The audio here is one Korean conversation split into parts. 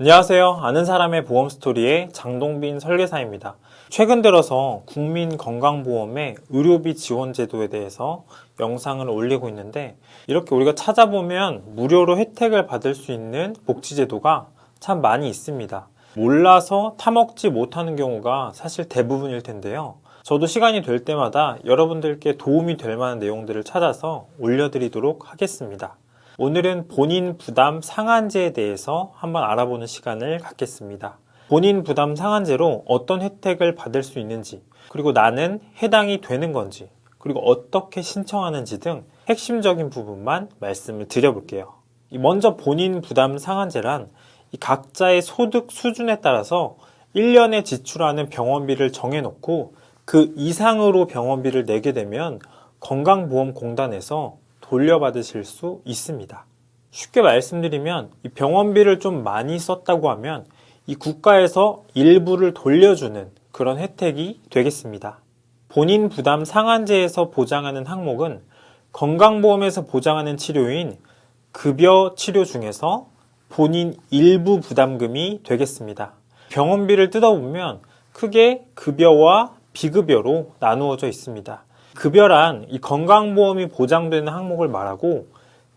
안녕하세요. 아는 사람의 보험 스토리의 장동빈 설계사입니다. 최근 들어서 국민건강보험의 의료비 지원 제도에 대해서 영상을 올리고 있는데 이렇게 우리가 찾아보면 무료로 혜택을 받을 수 있는 복지제도가 참 많이 있습니다. 몰라서 타먹지 못하는 경우가 사실 대부분일 텐데요. 저도 시간이 될 때마다 여러분들께 도움이 될 만한 내용들을 찾아서 올려드리도록 하겠습니다. 오늘은 본인 부담 상한제에 대해서 한번 알아보는 시간을 갖겠습니다. 본인 부담 상한제로 어떤 혜택을 받을 수 있는지, 그리고 나는 해당이 되는 건지, 그리고 어떻게 신청하는지 등 핵심적인 부분만 말씀을 드려볼게요. 이 먼저 본인 부담 상한제란 이 각자의 소득 수준에 따라서 1년에 지출하는 병원비를 정해놓고 그 이상으로 병원비를 내게 되면 건강보험공단에서 돌려받으실 수 있습니다. 쉽게 말씀드리면 이 병원비를 좀 많이 썼다고 하면 이 국가에서 일부를 돌려주는 그런 혜택이 되겠습니다. 본인 부담 상한제에서 보장하는 항목은 건강보험에서 보장하는 치료인 급여 치료 중에서 본인 일부 부담금이 되겠습니다. 병원비를 뜯어보면 크게 급여와 비급여로 나누어져 있습니다. 급여란 이 건강보험이 보장되는 항목을 말하고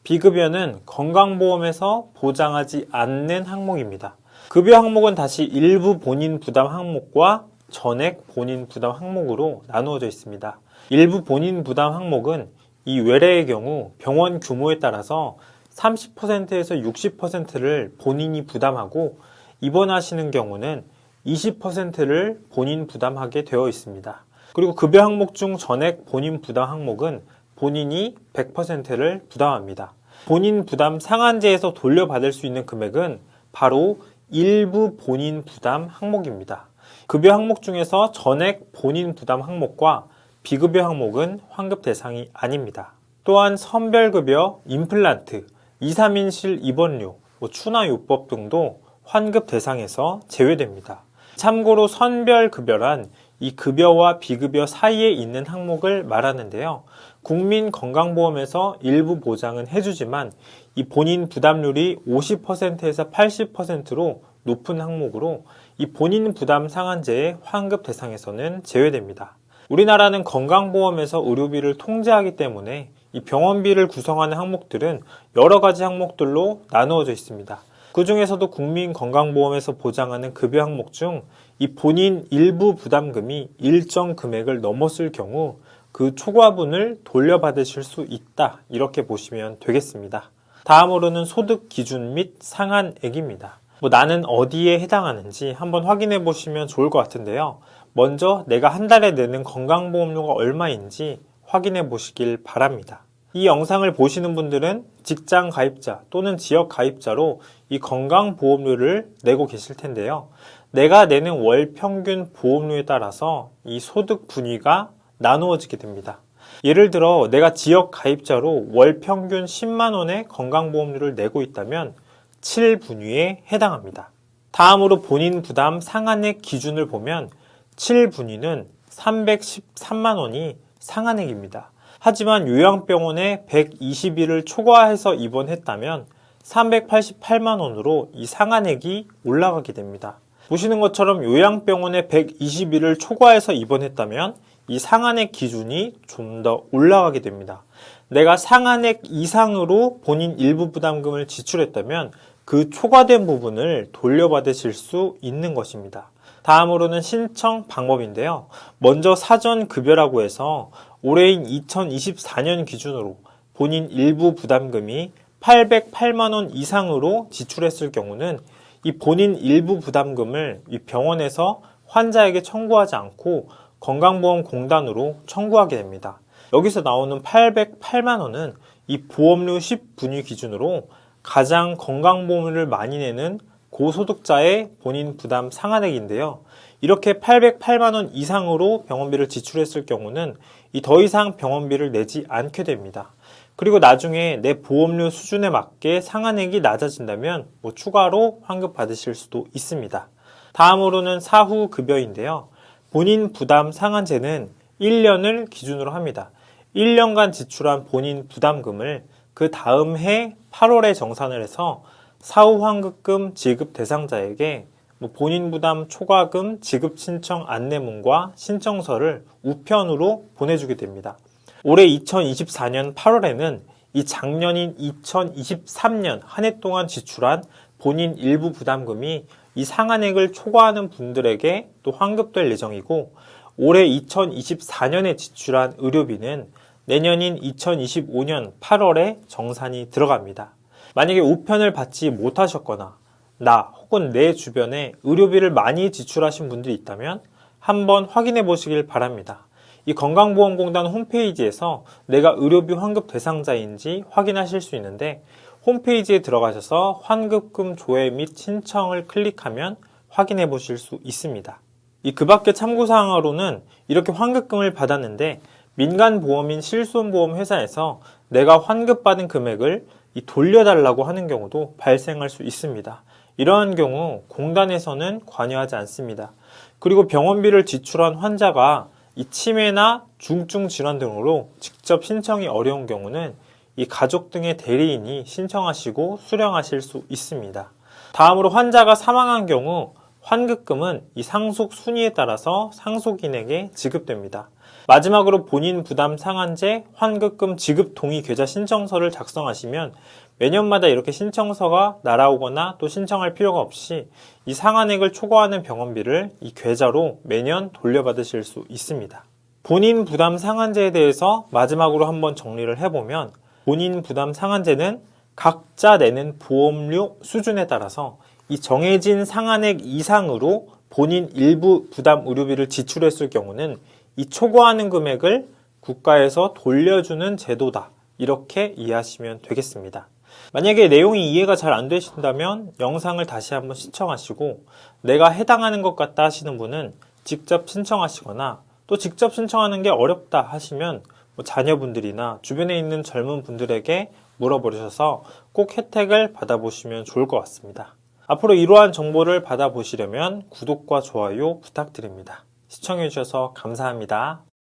비급여는 건강보험에서 보장하지 않는 항목입니다. 급여 항목은 다시 일부 본인 부담 항목과 전액 본인 부담 항목으로 나누어져 있습니다. 일부 본인 부담 항목은 이 외래의 경우 병원 규모에 따라서 30%에서 60%를 본인이 부담하고 입원하시는 경우는 20%를 본인 부담하게 되어 있습니다. 그리고 급여 항목 중 전액 본인 부담 항목은 본인이 100%를 부담합니다. 본인 부담 상한제에서 돌려받을 수 있는 금액은 바로 일부 본인 부담 항목입니다. 급여 항목 중에서 전액 본인 부담 항목과 비급여 항목은 환급 대상이 아닙니다. 또한 선별급여, 임플란트, 2, 3인실 입원료, 뭐 추나요법 등도 환급 대상에서 제외됩니다. 참고로 선별급여란 이 급여와 비급여 사이에 있는 항목을 말하는데요. 국민건강보험에서 일부 보장은 해주지만 이 본인 부담률이 50%에서 80%로 높은 항목으로 이 본인 부담 상한제의 환급 대상에서는 제외됩니다. 우리나라는 건강보험에서 의료비를 통제하기 때문에 이 병원비를 구성하는 항목들은 여러 가지 항목들로 나누어져 있습니다. 그 중에서도 국민건강보험에서 보장하는 급여 항목 중 이 본인 일부 부담금이 일정 금액을 넘었을 경우 그 초과분을 돌려받으실 수 있다. 이렇게 보시면 되겠습니다. 다음으로는 소득 기준 및 상한액입니다. 뭐 나는 어디에 해당하는지 한번 확인해 보시면 좋을 것 같은데요. 먼저 내가 한 달에 내는 건강보험료가 얼마인지 확인해 보시길 바랍니다. 이 영상을 보시는 분들은 직장 가입자 또는 지역 가입자로 이 건강보험료를 내고 계실 텐데요. 내가 내는 월 평균 보험료에 따라서 이 소득 분위가 나누어지게 됩니다. 예를 들어 내가 지역 가입자로 월 평균 10만 원의 건강보험료를 내고 있다면 7분위에 해당합니다. 다음으로 본인 부담 상한액 기준을 보면 7분위는 313만 원이 상한액입니다. 하지만 요양병원에 120일을 초과해서 입원했다면 388만 원으로 이 상한액이 올라가게 됩니다. 보시는 것처럼 요양병원에 120일을 초과해서 입원했다면 이 상한액 기준이 좀 더 올라가게 됩니다. 내가 상한액 이상으로 본인 일부 부담금을 지출했다면 그 초과된 부분을 돌려받으실 수 있는 것입니다. 다음으로는 신청 방법인데요. 먼저 사전 급여라고 해서 올해인 2024년 기준으로 본인 일부 부담금이 808만 원 이상으로 지출했을 경우는 이 본인 일부 부담금을 이 병원에서 환자에게 청구하지 않고 건강보험공단으로 청구하게 됩니다. 여기서 나오는 808만 원은 이 보험료 10분위 기준으로 가장 건강보험료를 많이 내는 고소득자의 본인 부담 상한액인데요. 이렇게 808만 원 이상으로 병원비를 지출했을 경우는 이 더 이상 병원비를 내지 않게 됩니다. 그리고 나중에 내 보험료 수준에 맞게 상한액이 낮아진다면 뭐 추가로 환급 받으실 수도 있습니다. 다음으로는 사후 급여인데요. 본인 부담 상한제는 1년을 기준으로 합니다. 1년간 지출한 본인 부담금을 그 다음 해 8월에 정산을 해서 사후 환급금 지급 대상자에게 뭐 본인 부담 초과금 지급 신청 안내문과 신청서를 우편으로 보내주게 됩니다. 올해 2024년 8월에는 이 작년인 2023년 한 해 동안 지출한 본인 일부 부담금이 이 상한액을 초과하는 분들에게 또 환급될 예정이고 올해 2024년에 지출한 의료비는 내년인 2025년 8월에 정산이 들어갑니다. 만약에 우편을 받지 못하셨거나 나 혹은 내 주변에 의료비를 많이 지출하신 분들이 있다면 한번 확인해 보시길 바랍니다. 이 건강보험공단 홈페이지에서 내가 의료비 환급 대상자인지 확인하실 수 있는데 홈페이지에 들어가셔서 환급금 조회 및 신청을 클릭하면 확인해 보실 수 있습니다. 이 그 밖에 참고사항으로는 이렇게 환급금을 받았는데 민간보험인 실손보험 회사에서 내가 환급받은 금액을 이 돌려달라고 하는 경우도 발생할 수 있습니다. 이러한 경우 공단에서는 관여하지 않습니다. 그리고 병원비를 지출한 환자가 이 치매나 중증 질환 등으로 직접 신청이 어려운 경우는 이 가족 등의 대리인이 신청하시고 수령하실 수 있습니다. 다음으로 환자가 사망한 경우 환급금은 이 상속 순위에 따라서 상속인에게 지급됩니다. 마지막으로 본인 부담 상한제 환급금 지급 동의 계좌 신청서를 작성하시면 매년마다 이렇게 신청서가 날아오거나 또 신청할 필요가 없이 이 상한액을 초과하는 병원비를 이 계좌로 매년 돌려받으실 수 있습니다. 본인 부담 상한제에 대해서 마지막으로 한번 정리를 해보면 본인 부담 상한제는 각자 내는 보험료 수준에 따라서 이 정해진 상한액 이상으로 본인 일부 부담 의료비를 지출했을 경우는 이 초과하는 금액을 국가에서 돌려주는 제도다. 이렇게 이해하시면 되겠습니다. 만약에 내용이 이해가 잘 안 되신다면 영상을 다시 한번 시청하시고 내가 해당하는 것 같다 하시는 분은 직접 신청하시거나 또 직접 신청하는 게 어렵다 하시면 뭐 자녀분들이나 주변에 있는 젊은 분들에게 물어보셔서 꼭 혜택을 받아보시면 좋을 것 같습니다. 앞으로 이러한 정보를 받아보시려면 구독과 좋아요 부탁드립니다. 시청해주셔서 감사합니다.